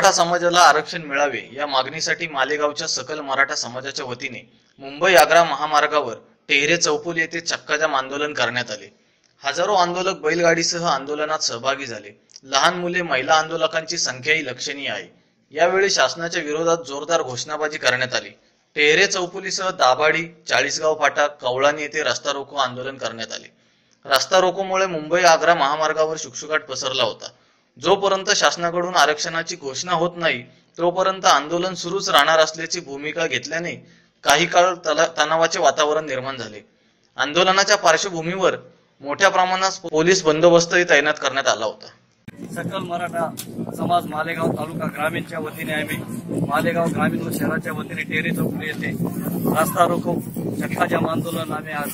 मराठा समाजाला आरक्षण मिळावे या मागणीसाठी मालेगावच्या सकल मराठा समाजाच्या वतीने मुंबई आग्रा महामार्गावर टेहरे चौफुल येथे चक्काजाम आंदोलन करण्यात आले. हजारो आंदोलक बैलगाडीसह आंदोलनात सहभागी झाले. लहान मुले महिला आंदोलकांची संख्याही लक्षणीय आहे. यावेळी शासनाच्या विरोधात जोरदार घोषणाबाजी करण्यात आली. टेहरे चौफुलीसह दाभाडी चाळीसगाव फाटा कवळानी येथे रस्ता रोको आंदोलन करण्यात आले. रस्ता रोकोमुळे मुंबई आग्रा महामार्गावर शुकशुकाट पसरला होता. जोपर्यंत शासनाकडून आरक्षणाची घोषणा होत नाही तोपर्यंत आंदोलन सुरूच राहणार असल्याची भूमिका घेतल्याने काही काळ तणावाचे वातावरण निर्माण झाले. आंदोलनाच्या पार्श्वभूमीवर मोठ्या प्रमाणात पोलीस बंदोबस्तही तैनात करण्यात आला होता. सकल मराठा समाज मालेगाव तालुका ग्रामीणच्या वतीने आम्ही मालेगाव ग्रामीण व शहराच्या वतीने टेरे चौकडी येथे रस्ता रोको चक्काजाम आंदोलन आम्ही आज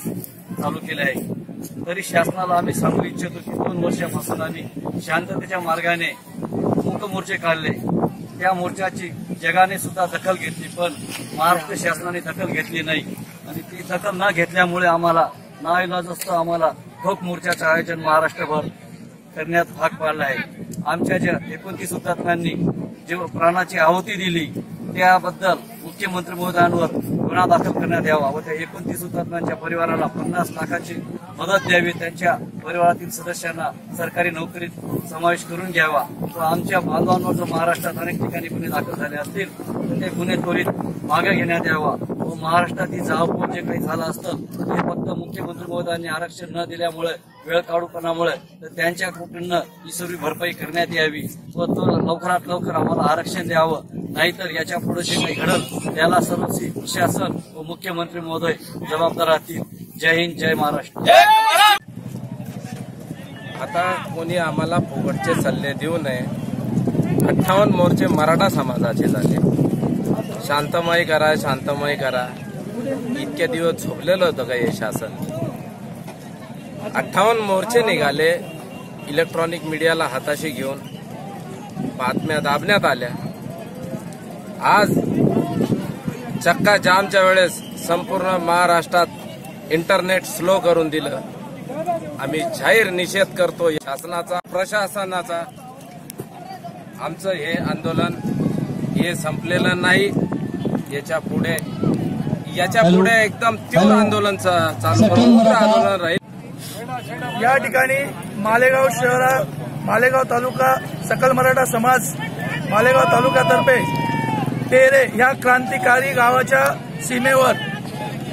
चालू केले आहे. तरी शासनाला आम्ही सांगू इच्छितो की दोन वर्षापासून आम्ही शांततेच्या मार्गाने मूक मोर्चे काढले. त्या मोर्चाची जगाने सुद्धा दखल घेतली पण महाराष्ट्र शासनाने दखल घेतली नाही. आणि ती दखल न घेतल्यामुळे आम्हाला नाईलाजस्त आम्हाला ठोक मोर्चाचं आयोजन महाराष्ट्रभर करण्यात भाग पाडला आहे. आमच्या ज्या एकोणतीस हुतात्म्यांनी जे प्राणाची आहुती दिली त्याबद्दल मुख्यमंत्री महोदयांवर गुन्हा दाखल करण्यात यावा व त्या एकोणतीस हुतात्म्यांच्या परिवाराला पन्नास लाखाची मदत द्यावी त्यांच्या परिवारातील सदस्यांना सरकारी नोकरीत समावेश करून घ्यावा. व आमच्या बांधवांवर जर महाराष्ट्रात अनेक ठिकाणी गुन्हे दाखल झाले असतील ते गुन्हे त्वरित मागे घेण्यात यावा. व महाराष्ट्रातील जावपूर जे काही झालं असतं ते फक्त मुख्यमंत्री महोदयांनी आरक्षण न दिल्यामुळे वेळ काढूपणामुळे तर त्यांच्या कुटुंब ही सर्व भरपाई करण्यात यावी. व तो लवकरात लवकर आम्हाला आरक्षण द्यावं. नाहीतर याच्यापुढे जे काही घडल त्याला सर्व शासन व मुख्यमंत्री महोदय जबाबदार राहतील. जय हिंद जय महाराष्ट्र. आता कोणी आम्हाला फुकटचे सल्ले देऊ नये. अठ्ठावन्न मोर्चे मराठा समाजाचे झाले. शांतमय करा शांतमय करा. इतके दिवस झोपलेलं होतं का हे शासन? अठ्ठावन्न मोर्चे निघाले इलेक्ट्रॉनिक मीडियाला हाताशी घेऊन बातम्या दाबण्यात आल्या. आज चक्का जामच्या वेळेस संपूर्ण महाराष्ट्रात इंटरनेट स्लो करून दिलं. आम्ही जाहीर निषेध करतो शासनाचा प्रशासनाचा. आमचं हे आंदोलन हे संपलेलं नाही. याच्यापुढे याच्यापुढे एकदम तीव्र आंदोलन चालू आंदोलन राहील. या ठिकाणी मालेगाव शहरा मालेगाव तालुका सकल मराठा समाज मालेगाव तालुक्यातर्फे तेरे ह्या क्रांतिकारी गावाच्या सीमेवर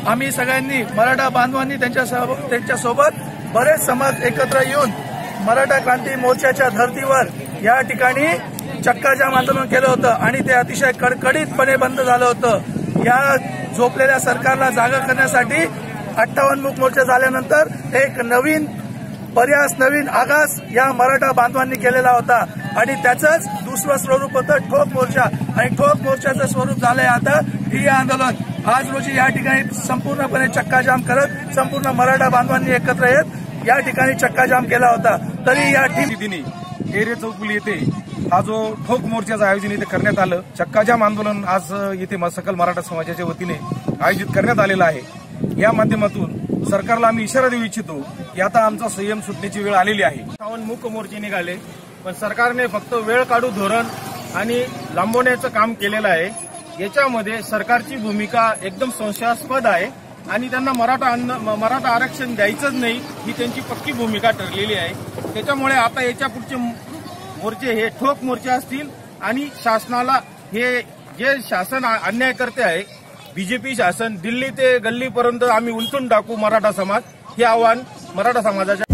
आम्ही सगळ्यांनी मराठा बांधवांनी त्यांच्या त्यांच्यासोबत बरेच समाज एकत्र येऊन मराठा क्रांती मोर्चाच्या धर्तीवर या ठिकाणी चक्काजाम आंदोलन केलं होतं आणि ते अतिशय कडकडीतपणे बंद झालं होतं. या झोपलेल्या सरकारला जागा करण्यासाठी अठ्ठावन्न मुख मोर्चा झाल्यानंतर एक नवीन पर्यास नवीन आगास या मराठा बांधवांनी केलेला होता. आणि त्याचंच दुसरं स्वरूप होतं ठोक मोर्चा. आणि ठोक मोर्चाचं स्वरूप झालंय आता ठिय्या आंदोलन. आज रोजी या ठिकाणी संपूर्णपणे चक्काजाम करत संपूर्ण मराठा बांधवांनी एकत्र येत या ठिकाणी चक्काजाम केला होता. तरी या ठिकाणी दिनी चौकुली येथे हा जो ठोक मोर्चाचं आयोजन इथे करण्यात आलं चक्काजाम आंदोलन आज येथे सकल मराठा समाजाच्या वतीने आयोजित करण्यात आलेलं आहे. या माध्यमातून सरकारला आम्ही इशारा देऊ इच्छितो की आता आमचा संयम सुटण्याची वेळ आलेली आहे. अठ्ठावन्न मूक मोर्चे निघाले पण सरकारने फक्त वेळ काढू धोरण आणि लांबवण्याचं काम केलेलं आहे. याच्यामध्ये सरकारची भूमिका एकदम संशयास्पद आहे आणि त्यांना मराठा अन्न म- मराठा आरक्षण द्यायचंच नाही ही त्यांची पक्की भूमिका ठरलेली आहे. त्याच्यामुळे आता याच्या पुढचे मोर्चे हे ठोक मोर्चे असतील आणि शासनाला हे जे शासन अन्याय करते आहे बीजेपी शासन दिल्ली ते गल्लीपर्यंत आम्ही उलटून टाकू मराठा समाज. हे आव्हान मराठा समाजाच्या